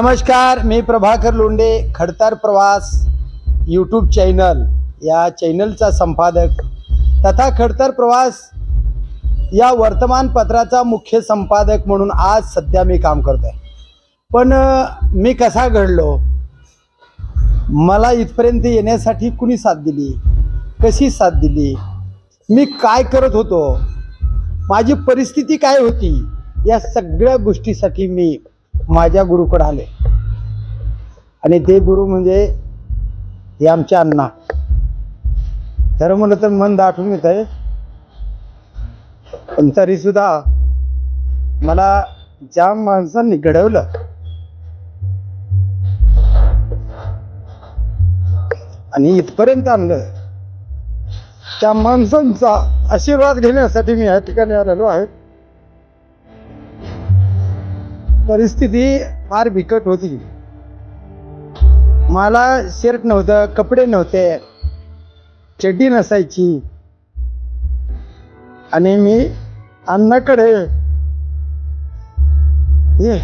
नमस्कार मी प्रभाकर लोंडे खडतर प्रवास यूट्यूब चॅनल या चॅनलचा संपादक तथा खडतर प्रवास या वर्तमानपत्राचा मुख्य संपादक म्हणून आज सध्या मी काम करतो आहे पण मी कसा घडलो? मला इथपर्यंत येण्यासाठी कुणी साथ दिली? कशी साथ दिली? मी काय करत होतो? माझी परिस्थिती काय होती? या सगळ्या गोष्टीसाठी मी माझ्या गुरुकडे आले. आणि ते गुरु म्हणजे हे आमचे अण्णा. खरं म्हणलं तर मन दाटून येत आहे. पण तरी सुद्धा मला ज्या माणसांनी घडवलं आणि इथपर्यंत आणलं त्या माणसांचा आशीर्वाद घेण्यासाठी मी या ठिकाणी आलेलो आहे. परिस्थिती फार बिकट होती. मला शर्ट नव्हतं कपडे नव्हते चड्डी नसायची. आणि मी अन्नाकडे हे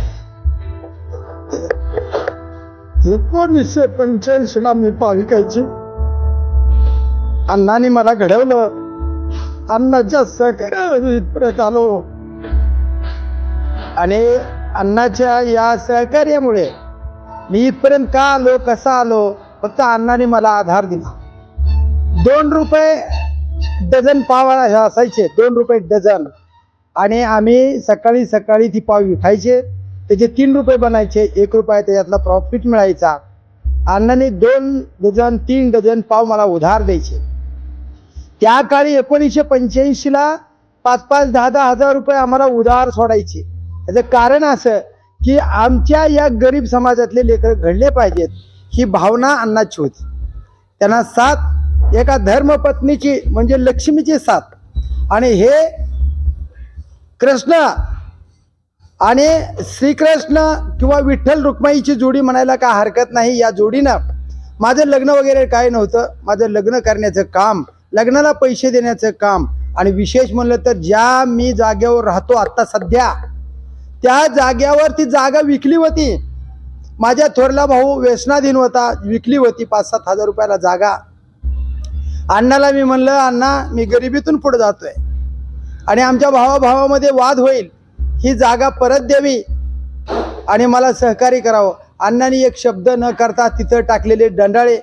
एकोणीसशे पंच्याऐंशीला मी पाविकायची अण्णाने मला घडवलं. अण्णाच्या सहकार्यामध्ये इथपर्यंत आलो. आणि अण्णाच्या या सहकार्यामुळे मी इथपर्यंत का आलो कसा आलो फक्त अण्णाने मला आधार दिला. दोन रुपये डझन पाव हे असायचे दोन रुपये डझन. आणि आम्ही सकाळी सकाळी ती पाव विठायचे त्याचे तीन रुपये बनायचे एक रुपये त्याच्यातला प्रॉफिट मिळायचा. अण्णाने दोन डझन तीन डझन पाव मला उधार द्यायचे. त्या काळी एकोणीसशे पंच्याऐंशीला पाच पाच दहा दहा हजार रुपये आम्हाला उधार सोडायचे. याचं कारण असं की आमच्या या गरीब समाजातले लेकर घडले पाहिजेत ही भावना अण्णाची होती. त्यांना साथ एका धर्मपत्नीची म्हणजे लक्ष्मीची साथ. आणि हे कृष्ण आणि श्रीकृष्ण किंवा विठ्ठल रुक्माईची जोडी म्हणायला काय हरकत नाही या जोडीनं माझं लग्न वगैरे काय नव्हतं. माझं लग्न करण्याचं काम लग्नाला पैसे देण्याचं काम. आणि विशेष म्हणलं तर ज्या मी जागेवर राहतो आत्ता सध्या त्या जाग्यावर ती जागा विकली होती. माझ्या थोरला भाऊ व्यसनाधीन होता विकली होती पाच सात हजार रुपयाला जागा. अण्णाला मी म्हणलं अण्णा मी गरिबीतून पुढे जातोय. आणि आमच्या भावाभावामध्ये वाद होईल. ही जागा परत द्यावी आणि मला सहकार्य करावं. अण्णांनी एक शब्द न करता तिथं टाकलेले दंडाळे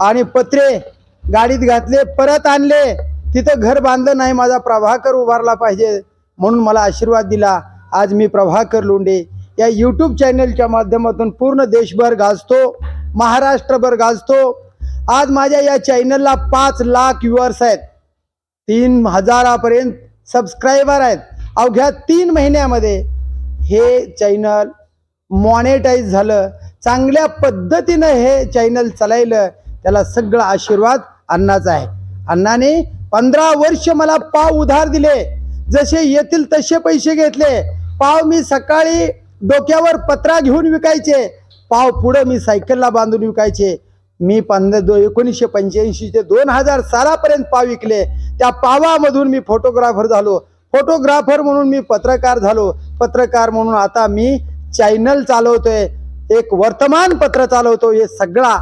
आणि पत्रे गाडीत घातले परत आणले. तिथं घर बांधलं नाही माझा प्रभाकर उभारला पाहिजे म्हणून मला आशीर्वाद दिला. आज मी प्रभाकर लोंडे या यूट्यूब चॅनलच्या माध्यमातून पूर्ण देशभर गाजतो महाराष्ट्रभर गाजतो. आज माझ्या या चॅनलला पाच लाख व्ह्युअर्स आहेत. तीन हजारापर्यंत सबस्क्रायबर आहेत. अवघ्या तीन महिन्यामध्ये हे चॅनल मॉनेटाईज झालं. चांगल्या पद्धतीनं हे चॅनल चालायलं त्याला सगळा आशीर्वाद अण्णाचा आहे. अण्णाने पंधरा वर्ष मला पाव उधार दिले. जसे येतील तसे पैसे घेतले. पाव मी सकाळी डोक्यावर पत्रा घेऊन विकायचे. पाव पुढं मी सायकलला बांधून विकायचे. मी पंधरा दो एकोणीसशे पंच्याऐंशी ते दोन हजार सालापर्यंत पाव विकले. त्या पावामधून मी फोटोग्राफर झालो. फोटोग्राफर म्हणून मी पत्रकार झालो. पत्रकार म्हणून आता मी चॅनल चालवतोय. एक वर्तमानपत्र चालवतो. हे सगळा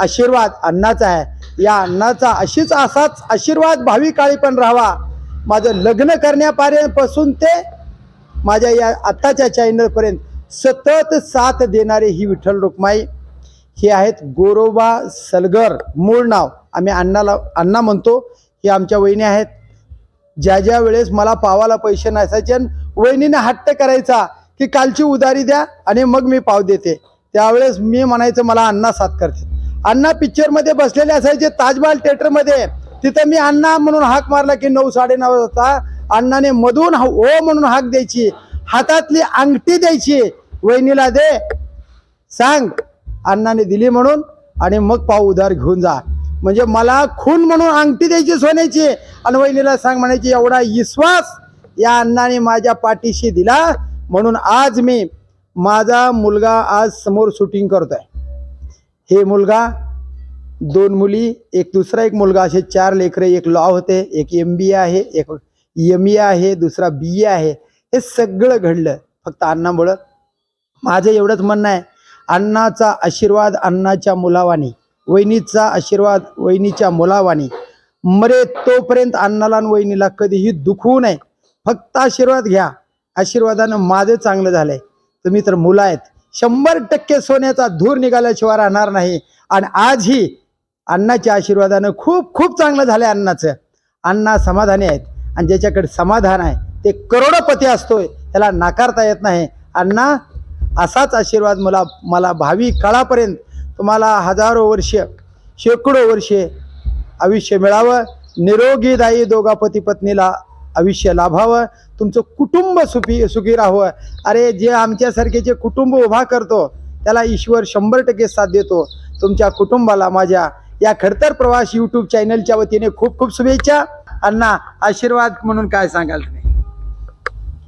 आशीर्वाद अण्णाचा आहे. या अण्णाचा अशीच असाच आशीर्वाद भावी काळी पण राहावा. माझं लग्न करण्यापासून ते माझ्या या आत्ताच्या चॅनलपर्यंत सतत साथ देणारे ही विठ्ठल रुक्माई. हे आहेत गोरोबा सलगर. मूळ नाव आम्ही अण्णाला अण्णा म्हणतो. हे आमच्या वहिनी आहेत. ज्या ज्या वेळेस मला पावाला पैसे नसायचे आणि वहिनीने हट्ट करायचा की कालची उधारी द्या आणि मग मी पाव देते. त्यावेळेस मी म्हणायचं मला अण्णा साथ करते अण्णा पिक्चरमध्ये बसलेले असायचे ताजमहल थिएटरमध्ये तिथं मी अण्णा म्हणून हाक मारला की नऊ साडेनऊ वाजता अण्णाने मधून हा- ओ म्हणून हाक द्यायची. हातातली अंगठी द्यायची. वहिनीला दे. सांग. अण्णाने दिली म्हणून आणि मग पाव उधार घेऊन जा. म्हणजे मला खून म्हणून अंगठी द्यायची सोन्याची. आणि वहिनीला सांग म्हणायची एवढा विश्वास या अण्णाने माझ्या पाठीशी दिला. म्हणून आज मी माझा मुलगा आज समोर शूटिंग करतोय. हे मुलगा दोन मुली एक दुसरा एक मुलगा असे चार लेकरे एक लॉ होते एक एम बी ए आहे एक एम ए आहे दुसरा बी ए आहे हे सगळं घडलं. फक्त अण्णामुळं माझं एवढंच म्हणणं आहे. अण्णाचा आशीर्वाद अण्णाच्या मुलावानी वहिनीचा आशीर्वाद वहिनीच्या मुलावानी मरे तोपर्यंत अण्णाला आणि वहिनीला कधीही दुखवू नये. फक्त आशीर्वाद घ्या. आशीर्वादानं माझं चांगलं झालंय. तुम्ही तर मुलं आहेत. शंभर टक्के सोन्याचा धूर निघाल्याशिवाय राहणार नाही. आणि आजही अण्णाच्या आशीर्वादानं खूप खूप चांगलं झालंय अण्णाचं. अण्णा समाधानी आहेत. आणि ज्याच्याकडे समाधान आहे ते करोडपती असतोय त्याला नाकारता येत नाही. अण्णा असाच आशीर्वाद मला मला भावी काळापर्यंत तुम्हाला हजारो वर्ष शेकडो वर्षे आयुष्य मिळावं. निरोगीदायी दोघापती पत्नीला आयुष्य लाभावं. तुमचं कुटुंब सुखी सुखी राहावं. अरे जे आमच्यासारखे जे कुटुंब उभा करतो त्याला ईश्वर शंभर टक्के साथ देतो. तुमच्या कुटुंबाला माझ्या या खडतर प्रवास यूट्यूब चॅनलच्या वतीने खूप खूप शुभेच्छा. अण्णा आशीर्वाद म्हणून काय सांगाल तुम्ही?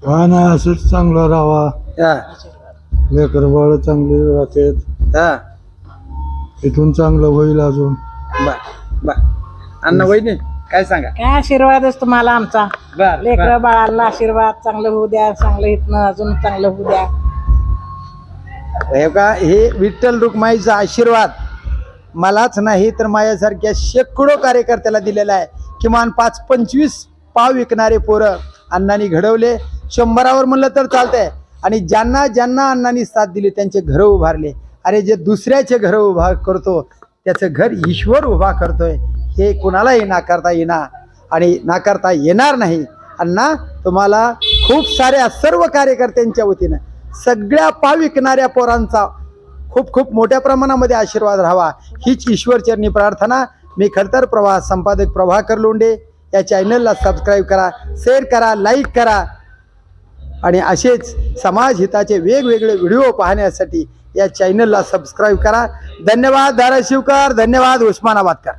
हा ना असंच चांगलं राहावा. हा, लेकर बाळ चांगले राहतात. हा, इथून चांगलं होईल अजून. बर बर. अण्णा वहिनी काय सांगा? काय आशीर्वादच तुम्हाला आमचा. बर लेकर बाळाला आशीर्वाद चांगलं होऊ द्या चांगलं इथनं अजून चांगलं होऊ द्या. हे का हे विठ्ठल रुक्माईचा आशीर्वाद मलाच नाही तर माझ्यासारख्या शेकडो कार्यकर्त्याला दिलेला आहे. किमान पाच पंचवीस पाव विकणारे पोरं अण्णांनी घडवले. शंभरावर म्हणलं तर चालतंय. आणि ज्यांना ज्यांना अण्णांनी साथ दिली त्यांचे घरं उभारले. अरे जे दुसऱ्याचे घरं उभा करतो त्याचं घर ईश्वर उभा करतोय. हे कुणालाही नाकारता येणार आणि नाकारता येणार नाही. अण्णा तुम्हाला खूप साऱ्या सर्व कार्यकर्त्यांच्या वतीनं सगळ्या पाव विकणाऱ्या पोरांचा खूप खूप मोठ्या प्रमाणामध्ये आशीर्वाद राहावा. हीच ईश्वरचरणी प्रार्थना. मी खडतर प्रवाह संपादक प्रभाकर लोंढे या चॅनलला सबस्क्राईब करा शेअर करा लाईक करा. आणि असेच समाज हिताचे वेगवेगळे व्हिडिओ पाहण्यासाठी या चॅनलला सबस्क्राईब करा. धन्यवाद धाराशिवकर धन्यवाद उस्मानाबादकर.